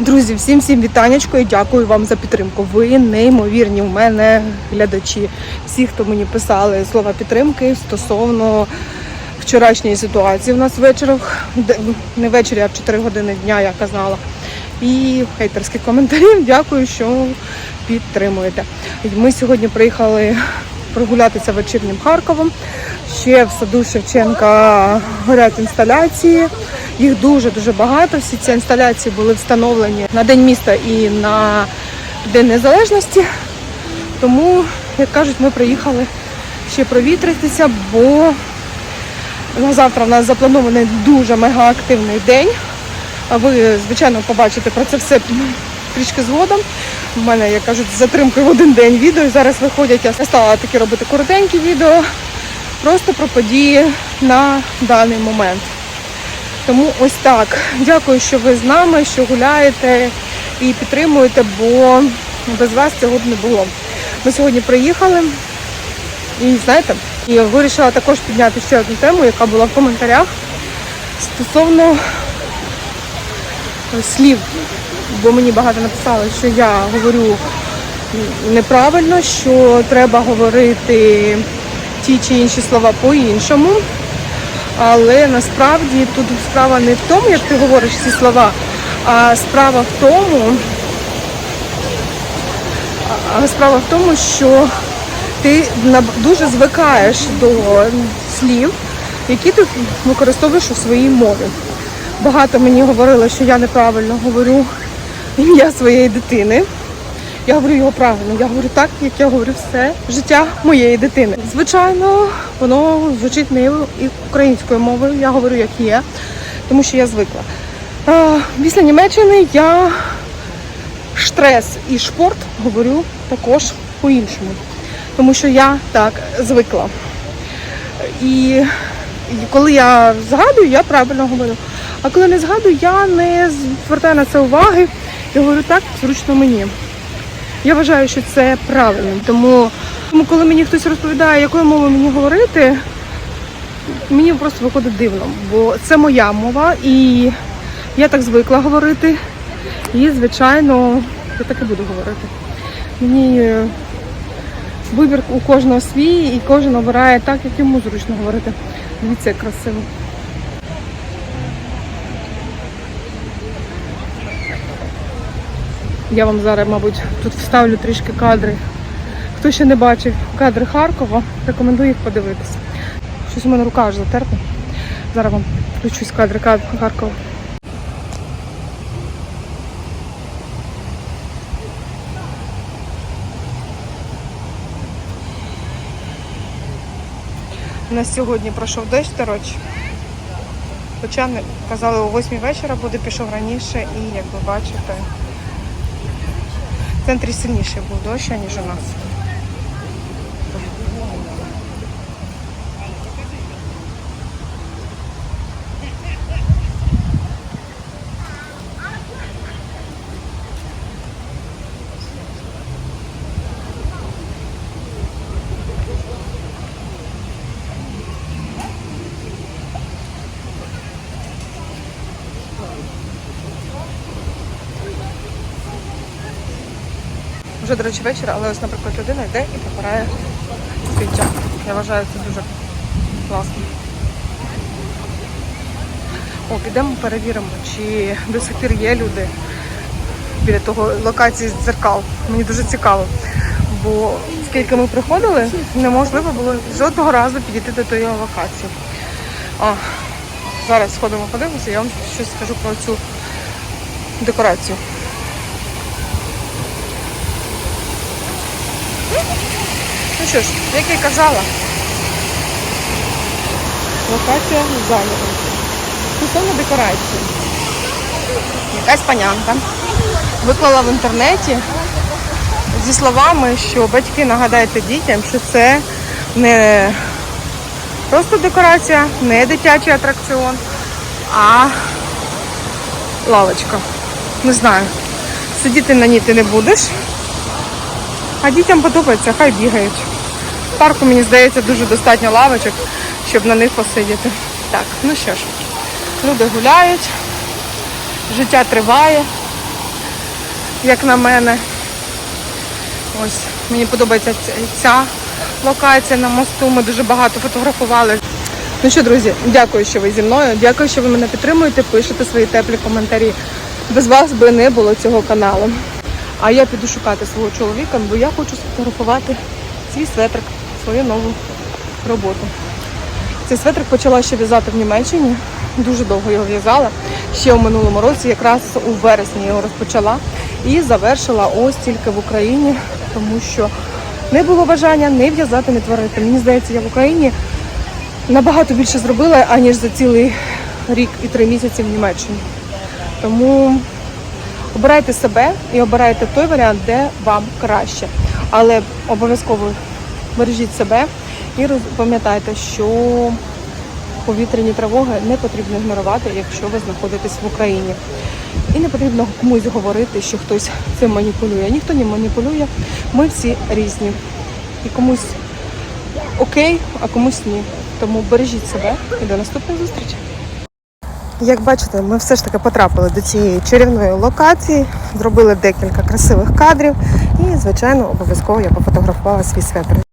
Друзі, всім всім вітанечко і дякую вам за підтримку. Ви неймовірні в мене глядачі. Всі, хто мені писали слова підтримки стосовно вчорашньої ситуації. У нас де- не ввечері, а в 4 години дня я казала. І хейтерських коментарів. Дякую, що підтримуєте. Ми сьогодні приїхали прогулятися вечірнім Харковом. Ще в саду Шевченка горять інсталяції. Їх дуже-дуже багато. Всі ці інсталяції були встановлені на День міста і на День Незалежності. Тому, як кажуть, ми приїхали ще провітритися, бо на завтра в нас запланований дуже мега активний день. А ви, звичайно, побачите про це все трішки згодом. У мене, як кажуть, з затримкою в один день відео. І зараз виходять, я стала такі робити коротенькі відео просто про події на даний момент. Тому ось так. Дякую, що ви з нами, що гуляєте і підтримуєте, бо без вас цього б не було. Ми сьогодні приїхали і знаєте, і вирішила також підняти ще одну тему, яка була в коментарях стосовно слів. Бо мені багато написали, що я говорю неправильно, що треба говорити ті чи інші слова по-іншому. Але насправді тут справа не в тому, як ти говориш ці слова, а справа в тому, а справа в тому, що ти дуже звикаєш до слів, які ти використовуєш у своїй мові. Багато мені говорили, що я неправильно говорю ім'я своєї дитини. Я говорю його правильно. Я говорю так, як я говорю все життя моєї дитини. Звичайно, воно звучить не і українською мовою. Я говорю, як є, тому що я звикла. Після Німеччини я штрес і шпорт говорю також по-іншому, тому що я так звикла. І, коли я згадую, я правильно говорю. А коли не згадую, я не звертаю на це уваги і говорю так, зручно мені. Я вважаю, що це правильно. Тому, тому коли мені хтось розповідає, якою мовою мені говорити, мені просто виходить дивно, бо це моя мова, і я так звикла говорити. І, звичайно, я так і буду говорити. Мені е, вибір у кожного свій, і кожен обирає так, як йому зручно говорити. Дивіться, як красиво. Я вам зараз, мабуть, тут вставлю трішки кадри. Хто ще не бачив кадри Харкова, рекомендую їх подивитися. Щось у мене рука аж затерта. Зараз вам включусь кадри Харкова. У нас сьогодні пройшов дощ, коротше. Хоча казали о 8 вечора буде, пішов раніше і, як ви бачите, в центрі сильніший був дощ, ніж у нас. Вже, до речі, вечір, але ось, наприклад, людина йде і прибирає сміття. Я вважаю, це дуже класно. О, підемо перевіримо, чи до сих пір є люди біля того локації дзеркал. Мені дуже цікаво. Бо скільки ми приходили, неможливо було жодного разу підійти до тої локації. А, зараз сходимо подивимося, я вам щось скажу про цю декорацію. Ну що ж, як я казала, локація зайнята. Стосовно декорації. Якась панянка виклала в інтернеті зі словами, що батьки нагадайте дітям, що це не просто декорація, не дитячий атракціон, а лавочка. Не знаю. Сидіти на ній ти не будеш. А дітям подобається, хай бігають. Парку, мені здається, дуже достатньо лавочок, щоб на них посидіти. Так, ну що ж, люди гуляють, життя триває. як на мене. Ось, мені подобається ця локація на мосту. Ми дуже багато фотографували. Ну що, друзі, дякую, що ви зі мною. Дякую, що ви мене підтримуєте, пишете свої теплі коментарі. Без вас би не було цього каналу. А я піду шукати свого чоловіка, бо я хочу сфотографувати свій светрик, свою нову роботу. Цей светрик почала ще в'язати в Німеччині. Дуже довго його в'язала. Ще в минулому році, якраз у вересні його розпочала і завершила ось тільки в Україні, тому що не було бажання не в'язати, не творити. Мені здається, я в Україні набагато більше зробила, аніж за цілий рік і три місяці в Німеччині. Тому обирайте себе і обирайте той варіант, де вам краще. Але обов'язково бережіть себе і пам'ятайте, що повітряні тривоги не потрібно ігнорувати, якщо ви знаходитесь в Україні. І не потрібно комусь говорити, що хтось цим маніпулює. Ніхто не маніпулює. Ми всі різні. І комусь окей, а комусь ні. Тому бережіть себе і до наступної зустрічі. Як бачите, ми все ж таки потрапили до цієї чарівної локації, зробили декілька красивих кадрів і, звичайно, обов'язково я пофотографувала свій светр.